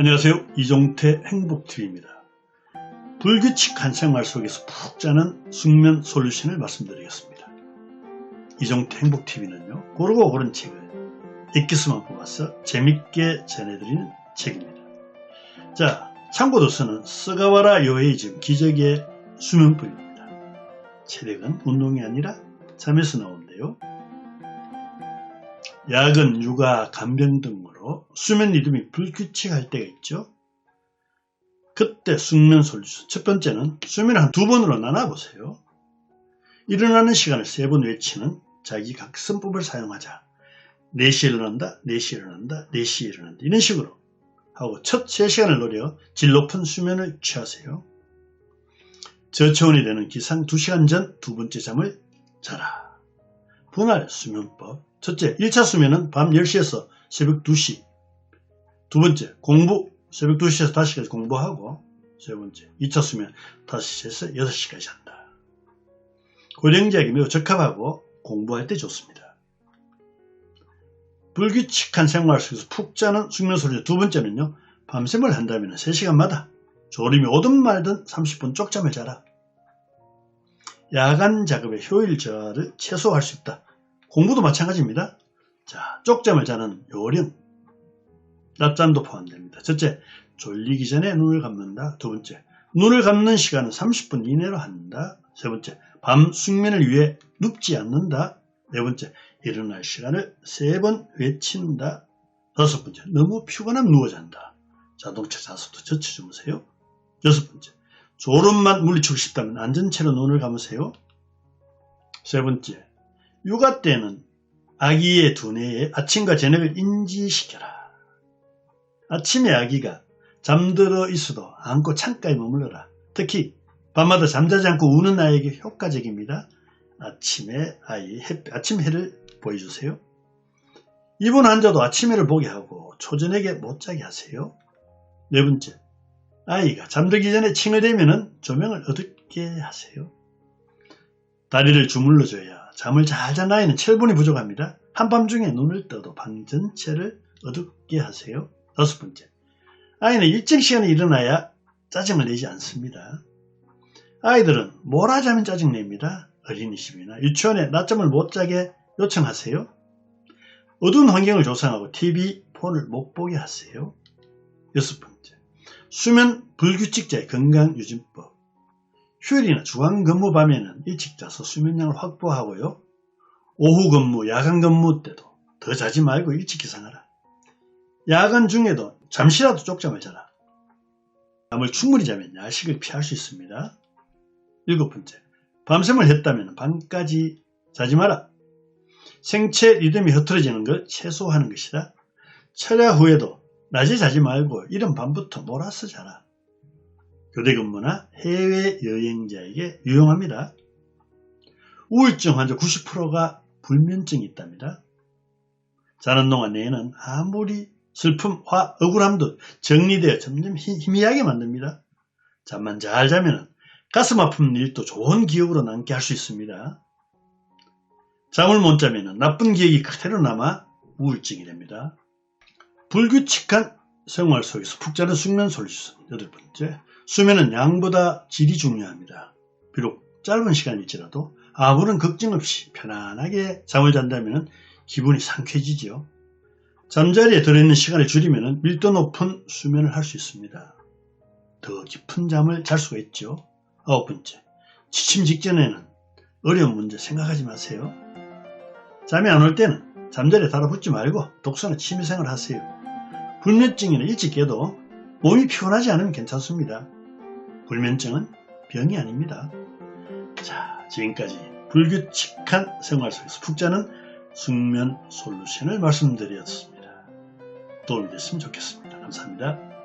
안녕하세요. 이종태 행복TV입니다. 불규칙한 생활 속에서 푹 자는 숙면 솔루션을 말씀드리겠습니다. 이종태 행복TV는요. 고르고 고른 책을 엑기스만 뽑아서 재밌게 전해드리는 책입니다. 자, 참고도서는 스가와라 요에이즘 기적의 수면법입니다. 체력은 운동이 아니라 잠에서 나오는데요. 야근, 육아, 간병 등으로 수면 리듬이 불규칙할 때가 있죠. 그때 숙면 솔루션. 첫 번째는 수면을 한 두 번으로 나눠보세요. 일어나는 시간을 세 번 외치는 자기 각성법을 사용하자. 4시에 일어난다, 4시에 일어난다, 4시에 일어난다. 이런 식으로 하고 첫 3시간을 노려 질 높은 수면을 취하세요. 저체온이 되는 기상 2시간 전 두 번째 잠을 자라. 분할 수면법. 첫째, 1차 수면은 밤 10시에서 새벽 2시. 두 번째, 공부. 새벽 2시에서 5시까지 공부하고 세 번째, 2차 수면 5시에서 6시까지 잔다. 고령자에게 매우 적합하고 공부할 때 좋습니다. 불규칙한 생활 속에서 푹 자는 숙면 소리 두 번째는요. 밤샘을 한다면 3시간마다 졸음이 오든 말든 30분 쪽잠을 자라. 야간 작업의 효율 저하를 최소화할 수 있다. 공부도 마찬가지입니다. 자, 쪽잠을 자는 요령. 낮잠도 포함됩니다. 첫째, 졸리기 전에 눈을 감는다. 두 번째, 눈을 감는 시간은 30분 이내로 한다. 세 번째, 밤 숙면을 위해 눕지 않는다. 네 번째, 일어날 시간을 세 번 외친다. 다섯 번째, 너무 피곤하면 누워 잔다. 자동차 자석도 젖혀 주무세요. 여섯 번째, 졸음만 물리치고 싶다면 앉은 채로 눈을 감으세요. 세 번째, 육아 때는 아기의 두뇌에 아침과 저녁을 인지시켜라. 아침에 아기가 잠들어 있어도 안고 창가에 머물러라. 특히 밤마다 잠자지 않고 우는 아이에게 효과적입니다. 아침에 아이 해, 아침 해를 보여주세요. 이분 환자도 아침 해를 보게 하고 초저녁에 못 자게 하세요. 네 번째, 아이가 잠들기 전에 칭을대면 조명을 어둡게 하세요. 다리를 주물러줘야 잠을 잘 잔 아이는 철분이 부족합니다. 한밤중에 눈을 떠도 방 전체를 어둡게 하세요. 다섯 번째, 아이는 일정 시간에 일어나야 짜증을 내지 않습니다. 아이들은 몰아자면 짜증냅니다. 어린이집이나 유치원에 낮잠을 못 자게 요청하세요. 어두운 환경을 조성하고 TV, 폰을 못 보게 하세요. 여섯 번째, 수면 불규칙자의 건강 유진법. 휴일이나 주간 근무 밤에는 일찍 자서 수면량을 확보하고요. 오후 근무, 야간 근무 때도 더 자지 말고 일찍 기상하라. 야간 중에도 잠시라도 쪽잠을 자라. 잠을 충분히 자면 야식을 피할 수 있습니다. 일곱 번째, 밤샘을 했다면 밤까지 자지 마라. 생체 리듬이 흐트러지는 걸 최소화하는 것이다. 철야 후에도 낮에 자지 말고 이른 밤부터 몰아서 자라. 교대 근무나 해외 여행자에게 유용합니다. 우울증 환자 90%가 불면증이 있답니다. 자는 동안 뇌는 아무리 슬픔, 화, 억울함도 정리되어 점점 희미하게 만듭니다. 잠만 잘 자면 가슴 아픈 일도 좋은 기억으로 남게 할 수 있습니다. 잠을 못 자면 나쁜 기억이 그대로 남아 우울증이 됩니다. 불규칙한 생활 속에서 푹 자는 숙면 솔루션 여덟 번째 수면은 양보다 질이 중요합니다. 비록 짧은 시간일지라도 아무런 걱정 없이 편안하게 잠을 잔다면 기분이 상쾌해지죠. 잠자리에 들어있는 시간을 줄이면 밀도 높은 수면을 할 수 있습니다. 더 깊은 잠을 잘 수가 있죠. 아홉 번째, 취침 직전에는 어려운 문제 생각하지 마세요. 잠이 안 올 때는 잠자리에 달아붙지 말고 독서나 취미생활 하세요. 불면증이나 일찍 깨도 몸이 피곤하지 않으면 괜찮습니다. 불면증은 병이 아닙니다. 자, 지금까지 불규칙한 생활 속에서 푹 자는 숙면 솔루션을 말씀드렸습니다. 도움이 됐으면 좋겠습니다. 감사합니다.